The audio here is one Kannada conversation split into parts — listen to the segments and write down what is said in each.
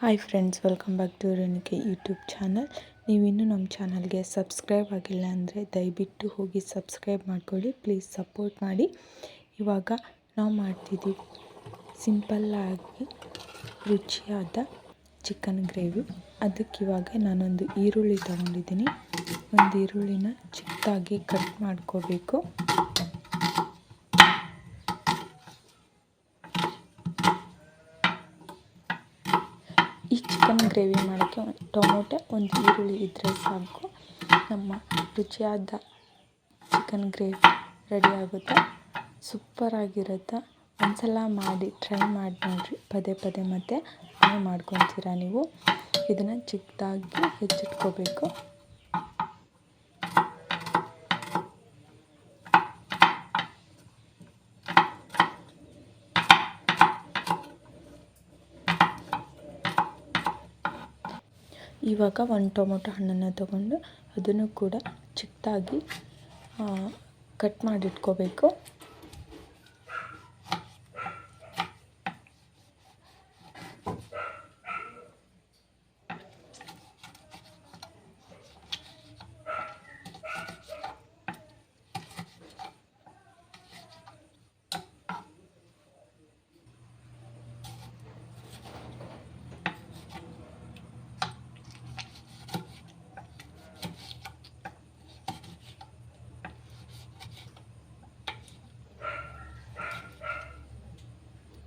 Hi friends welcome back to Renuke YouTube channel ನೀವಿನ್ನೂ ನಮ್ಮ ಚಾನಲ್ಗೆ ಸಬ್ಸ್ಕ್ರೈಬ್ ಆಗಿಲ್ಲ ಅಂದರೆ ದಯವಿಟ್ಟು ಹೋಗಿ ಸಬ್ಸ್ಕ್ರೈಬ್ ಮಾಡ್ಕೊಳ್ಳಿ. ಪ್ಲೀಸ್ ಸಪೋರ್ಟ್ ಮಾಡಿ. ಇವಾಗ ನಾವು ಮಾಡ್ತಿದ್ದೀವಿ ಸಿಂಪಲ್ಲಾಗಿ ರುಚಿಯಾದ ಚಿಕನ್ ಗ್ರೇವಿ ಅದಕ್ಕೆ ಇವಾಗ ನಾನೊಂದು ಈರುಳ್ಳಿ ತೊಗೊಂಡಿದ್ದೀನಿ. ಒಂದು ಈರುಳ್ಳಿನ ಚಿಕ್ಕದಾಗಿ ಕಟ್ ಮಾಡ್ಕೋಬೇಕು. ಈ ಚಿಕನ್ ಗ್ರೇವಿ ಮಾಡೋಕ್ಕೆ ಒಂದು ಟೊಮೊಟೊ, ಒಂದು ಈರುಳ್ಳಿ ಇದ್ದರೆ ಸಾಕು. ನಮ್ಮ ರುಚಿಯಾದ ಚಿಕನ್ ಗ್ರೇವಿ ರೆಡಿ ಆಗುತ್ತೆ. ಸೂಪರಾಗಿರುತ್ತೆ ಒಂದ್ಸಲ ಮಾಡಿ ಟ್ರೈ ಮಾಡಿ ನೋಡಿರಿ. ಪದೇ ಪದೇ ಮತ್ತೆ ಮಾಡ್ಕೊತೀರಾ ನೀವು? ಇದನ್ನು ಚಿಕ್ಕದಾಗಿ ಹೆಚ್ಚಿಟ್ಕೋಬೇಕು. ಇವಾಗ ಒಂದು ಟೊಮೊಟೊ ಹಣ್ಣನ್ನು ತಗೊಂಡು ಅದನ್ನು ಕೂಡ ಚಿಕ್ಕದಾಗಿ ಕಟ್ ಮಾಡಿಟ್ಕೋಬೇಕು.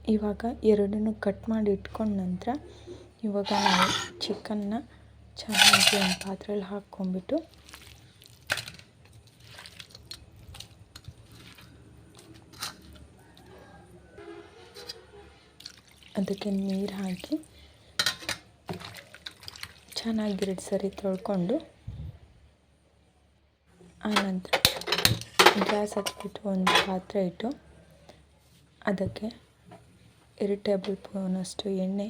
ಇವಾಗ ಎರಡನ್ನು ಕಟ್ ಮಾಡಿ ಇಟ್ಕೊಂಡ ನಂತರ ಇವಾಗ ನಾವು ಚಿಕನ್ನ ಚೆನ್ನಾಗಿ ಒಂದು ಪಾತ್ರೆಯಲ್ಲಿ ಹಾಕ್ಕೊಂಬಿಟ್ಟು ಅದಕ್ಕೆ ನೀರು ಹಾಕಿ ಚೆನ್ನಾಗಿ ಎರಡು ಸರಿ ತೊಳ್ಕೊಂಡು ಆನಂತರ ಗ್ಯಾಸ್ ಹಚ್ಬಿಟ್ಟು ಒಂದು ಪಾತ್ರೆ ಇಟ್ಟು ಅದಕ್ಕೆ ಎರಡು ಟೇಬಲ್ ಸ್ಪೂನಷ್ಟು ಎಣ್ಣೆ.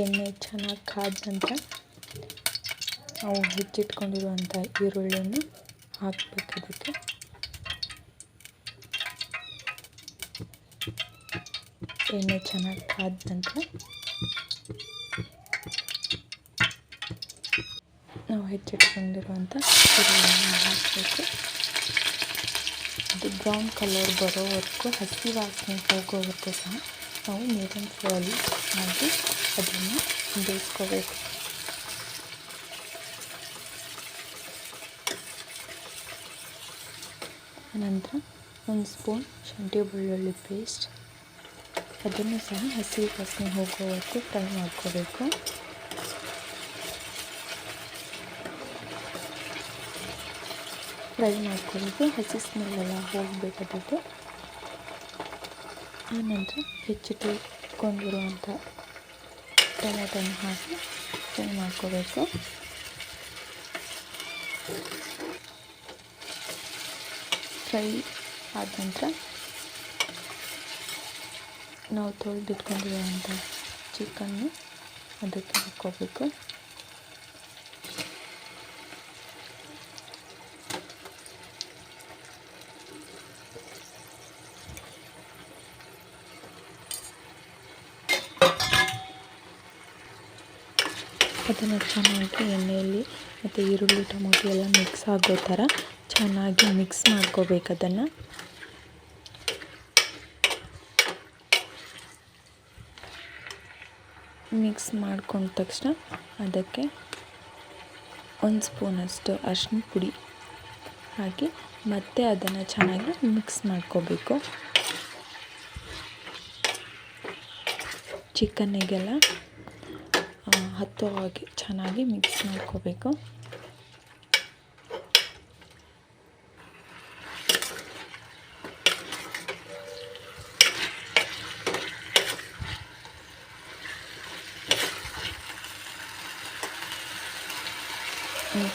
ಎಣ್ಣೆ ಚೆನ್ನಾಗಿ ಕಾದ ನಂತರ ನಾವು ಹೆಚ್ಚಿಟ್ಕೊಂಡಿರುವಂಥ ಈರುಳ್ಳಿಯನ್ನು ಹಾಕಬೇಕು ಅದಕ್ಕೆ ಎಣ್ಣೆ ಚೆನ್ನಾಗಿ ಕಾದ ನಂತರ ನಾವು ಹೆಚ್ಚಿಟ್ಕೊಂಡಿರುವಂಥ ಹಾಕಬೇಕು. ಅದು ಬ್ರೌನ್ ಕಲರ್ ಬರೋವರೆಗೂ, ಹಸಿ ವಾಸನೆ ಹೋಗೋವರೆಗೂ ಸಹ ನಾವು ಮೀಡಿಯಮ್ ಫ್ಲೋಲಿ ಹಾಕಿ ಅದನ್ನು ಬೇಯಿಸ್ಕೋಬೇಕು. ನಂತರ ಒಂದು ಸ್ಪೂನ್ ಶುಂಠಿ ಬೆಳ್ಳುಳ್ಳಿ ಪೇಸ್ಟ್ ಅದನ್ನು ಸಹ ಹಸಿ ವಾಸನೆ ಹೋಗುವವರೆಗೂ ಫ್ರೈ ಮಾಡ್ಕೋಬೇಕು. ಫ್ರೈ ಮಾಡ್ಕೊಳ್ಳೋದು ಹಸಿ ಸ್ಮೆಲ್ಲೆಲ್ಲ ಹೋಗಬೇಕಾದದ್ದು. ಆನಂತರ ಹೆಚ್ಚಿಟ್ಟುಕೊಂಡಿರುವಂಥ ಟೊಮೆಟೊನ ಹಾಕಿ ಫ್ರೈ ಮಾಡ್ಕೋಬೇಕು. ಫ್ರೈ ಆದ ನಂತರ ನಾವು ತೊಳೆದಿಟ್ಕೊಂಡಿರುವಂಥ ಚಿಕನ್ನು ಅದಕ್ಕೆ ಹಾಕ್ಕೋಬೇಕು. ಅದನ್ನು ಚೆನ್ನಾಗಿ ಎಣ್ಣೆಯಲ್ಲಿ ಮತ್ತು ಈರುಳ್ಳಿ ಟೊಮೊಟೊ ಎಲ್ಲ ಮಿಕ್ಸ್ ಆಗೋ ಥರ ಚೆನ್ನಾಗಿ ಮಿಕ್ಸ್ ಮಾಡ್ಕೋಬೇಕು ಅದನ್ನು. ಮಿಕ್ಸ್ ಮಾಡ್ಕೊಂಡ ತಕ್ಷಣ ಅದಕ್ಕೆ ಒಂದು ಸ್ಪೂನಷ್ಟು ಅರ್ಶಿನ ಪುಡಿ ಹಾಕಿ ಮತ್ತೆ ಅದನ್ನು ಚೆನ್ನಾಗಿ ಮಿಕ್ಸ್ ಮಾಡ್ಕೋಬೇಕು. ಚಿಕನ್ನಿಗೆಲ್ಲ ಹತ್ತೋ ಹಾಗೆ ಚೆನ್ನಾಗಿ ಮಿಕ್ಸ್ ಮಾಡ್ಕೋಬೇಕು.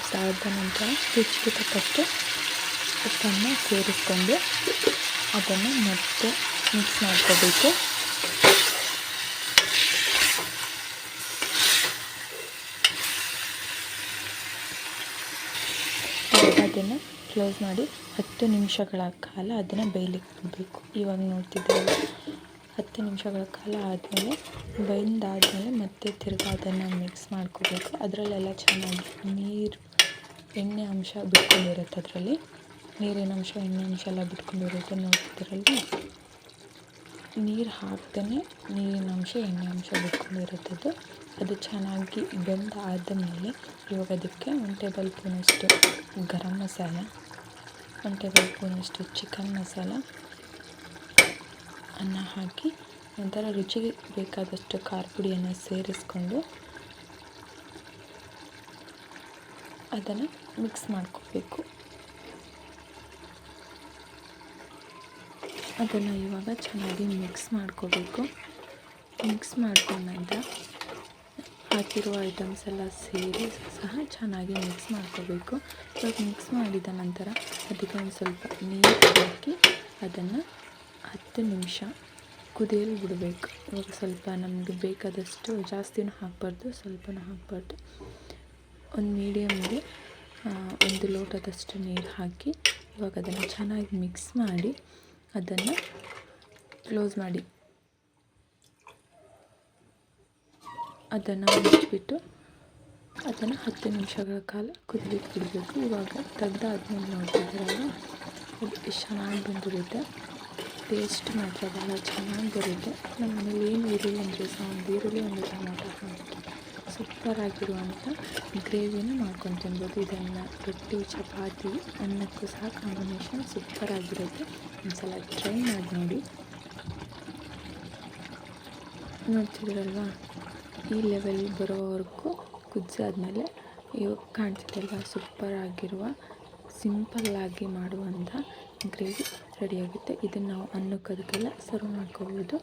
ಸಾದ ನಂತರ ರುಚಿಗೆ ತಕ್ಕಷ್ಟು ಉಪ್ಪನ್ನು ಸೇರಿಸ್ಕೊಂಡು ಅದನ್ನು ಮತ್ತೆ ಮಿಕ್ಸ್ ಮಾಡ್ಕೋಬೇಕು. ಅದನ್ನು ಕ್ಲೋಸ್ ಮಾಡಿ ಹತ್ತು ನಿಮಿಷಗಳ ಕಾಲ ಅದನ್ನು ಬೇಯಲಿಕ್ಕೆ ಬಿಡಬೇಕು. ಇವಾಗ ನೋಡ್ತಿದ್ದೇವೆ ಹತ್ತು ನಿಮಿಷಗಳ ಕಾಲ ಆದಮೇಲೆ ಬೆಂದಾದಮೇಲೆ ಮತ್ತೆ ತಿರ್ಗಿ ಅದನ್ನು ಮಿಕ್ಸ್ ಮಾಡ್ಕೋಬೇಕು. ಅದರಲ್ಲೆಲ್ಲ ಚೆನ್ನಾಗಿ ನೀರು, ಎಣ್ಣೆ ಅಂಶ ಬಿಟ್ಕೊಂಡಿರುತ್ತೆ ಅದರಲ್ಲಿ. ನೀರಿನ ಅಂಶ, ಎಣ್ಣೆ ಅಂಶ ಎಲ್ಲ ಬಿಟ್ಕೊಂಡಿರುತ್ತೆ ನೋಡೋದ್ರಲ್ಲಿ ನೀರು ಹಾಕ್ದೇ ನೀರಿನ ಅಂಶ, ಎಣ್ಣೆ ಅಂಶ ಬಿಟ್ಕೊಂಡಿರುತ್ತದು ಅದು. ಚೆನ್ನಾಗಿ ಬೆಂದಾದ ಮೇಲೆ ಇವಾಗ ಅದಕ್ಕೆ ಒನ್ ಟೇಬಲ್ ಸ್ಪೂನಷ್ಟು ಗರಂ ಮಸಾಲ ಒನ್ ಟೇಬಲ್ ಸ್ಪೂನಷ್ಟು ಚಿಕನ್ ಮಸಾಲ ಅನ್ನ ಹಾಕಿ ನಂತರ ರುಚಿಗೆ ಬೇಕಾದಷ್ಟು ಖಾರ ಪುಡಿಯನ್ನು ಸೇರಿಸ್ಕೊಂಡು ಅದನ್ನು ಮಿಕ್ಸ್ ಮಾಡ್ಕೋಬೇಕು. ಅದನ್ನು ಇವಾಗ ಚೆನ್ನಾಗಿ ಮಿಕ್ಸ್ ಮಾಡ್ಕೋಬೇಕು. ಮಿಕ್ಸ್ ಮಾಡ್ಕೊಂಡ ನಂತರ ಹಾಕಿರುವ ಐಟಮ್ಸ್ ಎಲ್ಲ ಸೇರಿ ಸಹ ಚೆನ್ನಾಗಿ ಮಿಕ್ಸ್ ಮಾಡ್ಕೋಬೇಕು. ಇವಾಗ ಮಿಕ್ಸ್ ಮಾಡಿದ ನಂತರ ಅದಕ್ಕೆ ಒಂದು ಸ್ವಲ್ಪ ನೀರು ಹಾಕಿ ಅದನ್ನು ಹತ್ತು ನಿಮಿಷ ಕುದಿಯಲು ಬಿಡಬೇಕು. ಇವಾಗ ಸ್ವಲ್ಪ ನಮಗೆ ಬೇಕಾದಷ್ಟು ಜಾಸ್ತಿನೂ ಹಾಕಬಾರ್ದು, ಸ್ವಲ್ಪನೂ ಹಾಕಬಾರ್ದು. ಒಂದು ಮೀಡಿಯಮ್ಗೆ ಒಂದು ಲೋಟದಷ್ಟು ನೀರು ಹಾಕಿ ಇವಾಗ ಅದನ್ನು ಚೆನ್ನಾಗಿ ಮಿಕ್ಸ್ ಮಾಡಿ ಅದನ್ನು ಕ್ಲೋಸ್ ಮಾಡಿ. ಅದನ್ನು ಮುಚ್ಚಿಬಿಟ್ಟು ಅದನ್ನು ಹತ್ತು ನಿಮಿಷಗಳ ಕಾಲ ಕುದಿಲಿಕ್ಕೆ ಬಿಡಬೇಕು. ಇವಾಗ ತೆಗ್ದಾದ್ಮೇಲೆ ನೋಡ್ತಿದ್ದೀರಲ್ಲ ಅದು ಎಷ್ಟು ಚೆನ್ನಾಗಿ ಬಂದಿರುತ್ತೆ. ಟೇಸ್ಟ್ ಮಾತ್ರ ಭಾಳ ಚೆನ್ನಾಗಿ ಬರುತ್ತೆ ನಮ್ಮ ಮನೇಲಿ ಏನು ಈರುಳ್ಳಿ ಅಂದರೆ ಸಹ ಒಂದು ಈರುಳ್ಳಿ ಒಂದು ಟೊಮೊಟೊ ಹಾಕಿ ಸೂಪರಾಗಿರುವಂಥ ಗ್ರೇವಿನ ಮಾಡ್ಕೊಂಡು ತಿನ್ಬೋದು. ಇದನ್ನು ರೊಟ್ಟಿ, ಚಪಾತಿ, ಅನ್ನಕ್ಕೂ ಸಹ ಕಾಂಬಿನೇಷನ್ ಸೂಪರಾಗಿರುತ್ತೆ. ಒಂದು ಸಲ ಟ್ರೈ ಮಾಡಿ ನೋಡಿ. ನೋಡ್ತಿದ್ರಲ್ವಾ ಈ ಲೆವೆಲ್ ಬರೋವರೆಗೂ ಕುದಿಸಾದ್ಮೇಲೆ ಇವಾಗ ಕಾಣ್ತಿದ್ದಲ್ವ? ಸೂಪರಾಗಿರುವ ಸಿಂಪಲ್ಲಾಗಿ ಮಾಡುವಂಥ ಗ್ರೇವಿ. ರೆಡಿಯಾಗುತ್ತೆ ಇದನ್ನು ನಾವು ಅನ್ನಕ್ಕೆ ಅದಕ್ಕೆಲ್ಲ ಸರ್ವ್ ಮಾಡ್ಕೋಬೋದು.